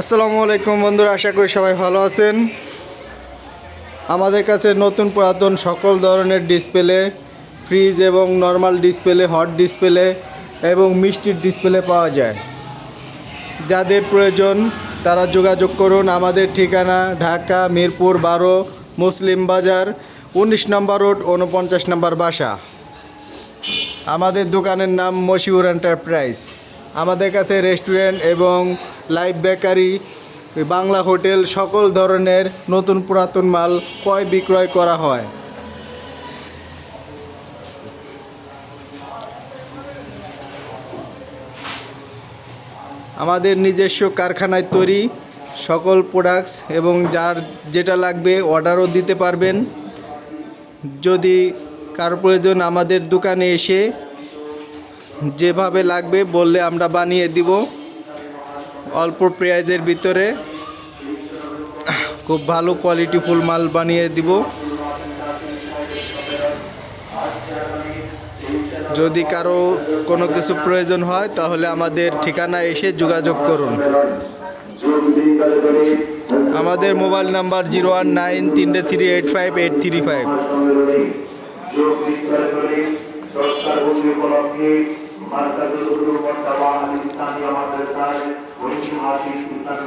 আসসালামু আলাইকুম বন্ধুরা, আশা করি সবাই ভালো আছেন। আমাদের কাছে নতুন পুরাতন সকল ধরনের ডিসপ্লে, ফ্রিজ এবং নর্মাল ডিসপ্লে, হট ডিসপ্লে এবং মিষ্টির ডিসপ্লে পাওয়া যায়। যাদের প্রয়োজন, তারা যোগাযোগ করুন আমাদের ঠিকানা ঢাকা, মিরপুর, বারো, মুসলিম বাজার, উনিশ নম্বর রোড উনপঞ্চাশ নম্বর বাসা। আমাদের দোকানের নাম মশিউর এন্টারপ্রাইজ। আমাদের কাছে রেস্টুরেন্ট এবং লাইভ বেকারি, বাংলা হোটেল, সকল ধরনের নতুন পুরাতন মাল ক্রয় বিক্রয় করা হয়। আমাদের নিজস্ব কারখানায় তৈরি সকল প্রোডাক্টস এবং যার যেটা লাগবে অর্ডারও দিতে পারবেন। যদি কার প্রয়োজন আমাদের দোকানে এসে যেভাবে লাগবে বললে আমরা বানিয়ে দিব। অল্প প্রাইজের ভিতরে খুব ভালো কোয়ালিটি ফুল মাল বানিয়ে দিব। যদি কারও কোনো কিছু প্রয়োজন হয়, তাহলে আমাদের ঠিকানা এসে যোগাযোগ করুন। আমাদের mobile number zero one nine তিনটে three eight five eight three five. ما پیش میفر